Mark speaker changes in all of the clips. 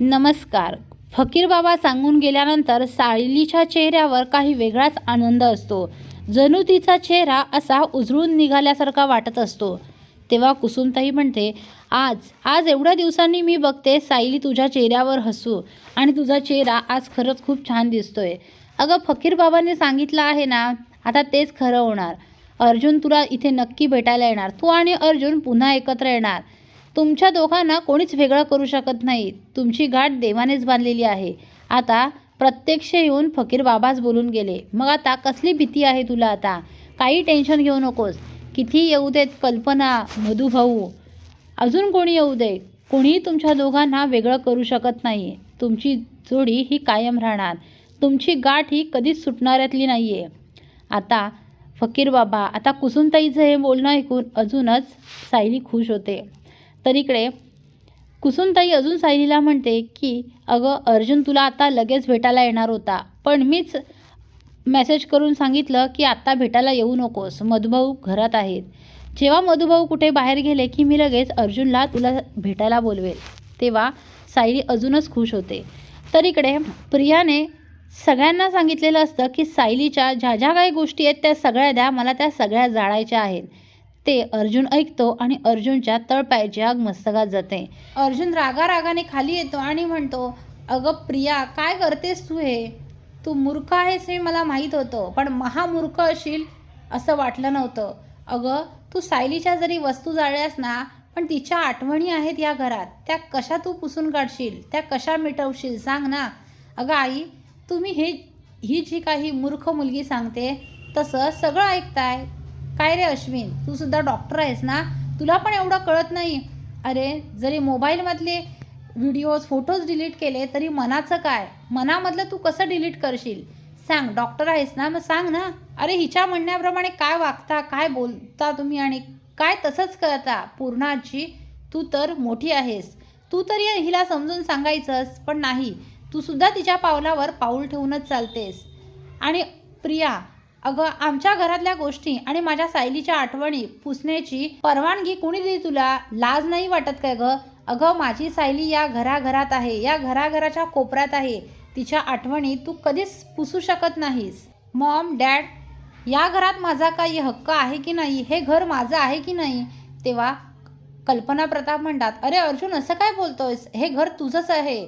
Speaker 1: नमस्कार. फकीर बाबा सांगून गेल्यानंतर सायलीच्या चेहऱ्यावर काही वेगळाच आनंद असतो. जणू तिचा चेहरा असा उजळून निघाल्यासारखा वाटत असतो. तेव्हा कुसुमताई म्हणते आज आज एवढ्या दिवसांनी मी बघते सायली तुझ्या चेहऱ्यावर हसू आणि तुझा चेहरा आज खरंच खूप छान दिसतोय. अगं फकीरबाबांनी सांगितलं आहे ना आता तेच खरं होणार. अर्जुन तुला इथे नक्की भेटायला येणार. तू आणि अर्जुन पुन्हा एकत्र येणार. तुमच्या दोघांना कोणीच वेगळं करू शकत नाही. तुमची गाठ देवानेच बांधलेली आहे. आता प्रत्यक्ष येऊन फकीर बाबाच बोलून गेले. मग आता कसली भीती आहे तुला आता? काही टेन्शन घेऊ नकोस. किती येऊ देत कल्पना मधुभाऊ अजून कोणी येऊ दे कोणीही तुमच्या दोघांना वेगळं करू शकत नाही. तुमची जोडी ही कायम राहणार. तुमची गाठ ही कधीच सुटणाऱ्यातली नाही आहे आता फकीर बाबा आता कुसुमताईचं हे बोलणं ऐकून अजूनच सायली खुश होते. तर इकडे कुसुमताई अजून सायलीला म्हणते की अगं अर्जुन तुला आता लगेच भेटायला येणार होता. पण मीच मेसेज करून सांगितलं की आत्ता भेटायला येऊ नकोस. मधुभाऊ घरात आहेत. जेव्हा मधुभाऊ कुठे बाहेर गेले की मी लगेच अर्जुनला तुला भेटायला बोलवेल. तेव्हा सायली अजूनच खुश होते. तर इकडे प्रियाने सगळ्यांना सांगितलेलं असतं की सायलीच्या ज्या ज्या काही गोष्टी आहेत त्या सगळ्या द्या. मला त्या सगळ्या जाळायच्या आहेत. ते अर्जुन ऐकतो आणि अर्जुनच्या तळपायाची आग मस्तकात जाते. अर्जुन रागारागाने खाली येतो आणि म्हणतो अगं प्रिया काय करतेस तू हे? तू मूर्ख आहेस हे मला माहीत होतं पण महामूर्ख असेल असं वाटलं नव्हतं. अगं तू सायलीच्या जरी वस्तू जाळल्यास ना पण तिच्या आठवणी आहेत या घरात. त्या कशा तू पुसून काढशील? त्या कशा मिटवशील? सांग ना. अगं आई तुम्ही हे ही जी काही मूर्ख मुलगी सांगते तसं सगळं ऐकताय. काय रे अश्विन? तू सुद्धा डॉक्टर आहेस ना? तुला पण एवढं कळत नाही. अरे जरी मोबाईलमधले व्हिडिओज फोटोज डिलीट केले तरी मनाचं काय? मनामधलं तू कसं डिलीट करशील? सांग डॉक्टर आहेस ना? मग सांग ना. अरे हिच्या म्हणण्याप्रमाणे काय वागता काय बोलता तुम्ही आणि काय तसंच करता? पूर्णाची तू तर मोठी आहेस. तू तरी हिला समजून सांगायचंस पण नाही. तू सुद्धा तिच्या पावलावर पाऊल ठेवूनच चालतेस. आणि प्रिया अगं आमच्या घरातल्या गोष्टी आणि माझ्या सायलीच्या आठवणी पुसण्याची परवानगी कुणी दिली तुला? लाज नाही वाटत काय ग? अगं माझी सायली या घराघरात आहे या घराघराच्या कोपऱ्यात आहे. तिच्या आठवणी तू कधीच पुसू शकत नाहीस. मॉम डॅड या घरात माझा काही हक्क आहे की नाही? हे घर माझं आहे की नाही? तेव्हा कल्पना प्रताप म्हणतात अरे अर्जुन असं काय बोलतोयस? हे घर तुझंच आहे.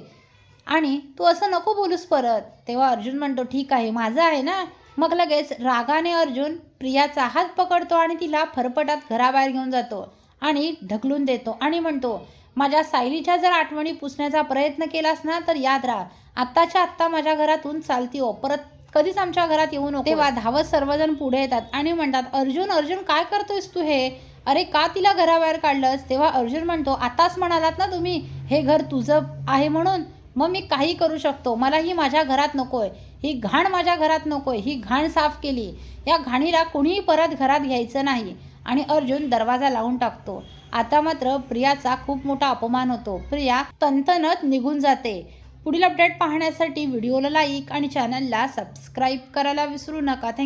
Speaker 1: आणि तू असं नको बोलूस परत. तेव्हा अर्जुन म्हणतो ठीक आहे माझं आहे ना? मग लगेच रागाने अर्जुन प्रियाचा हात पकडतो आणि तिला फरफटात घराबाहेर घेऊन जातो आणि ढकलून देतो आणि म्हणतो माझ्या सायलीच्या जर आठवणी पुसण्याचा प्रयत्न केलास ना तर याद राहा. आत्ताच्या आत्ता माझ्या घरातून चालती हो परत कधीच आमच्या घरात येऊ नको तेव्हा धावत सर्वजण पुढे येतात आणि म्हणतात अर्जुन अर्जुन काय करतोयस तू हे? अरे का तिला घराबाहेर काढलंस? तेव्हा अर्जुन म्हणतो आताच म्हणालात ना तुम्ही हे घर तुझं आहे म्हणून. मग मी काही करू शकतो. मला ही माझ्या घरात नको आहे ही घाण माझ्या घरात नको आहे ही घाण साफ केली. या घाणीला कुणीही परत घरात घ्यायचं नाही. आणि अर्जुन दरवाजा लावून टाकतो. आता मात्र प्रियाचा खूप मोठा अपमान होतो. प्रिया तंतनत निघून जाते. पुढील अपडेट पाहण्यासाठी व्हिडिओला लाईक आणि चॅनलला सबस्क्राईब करायला विसरू नका. थँक्यू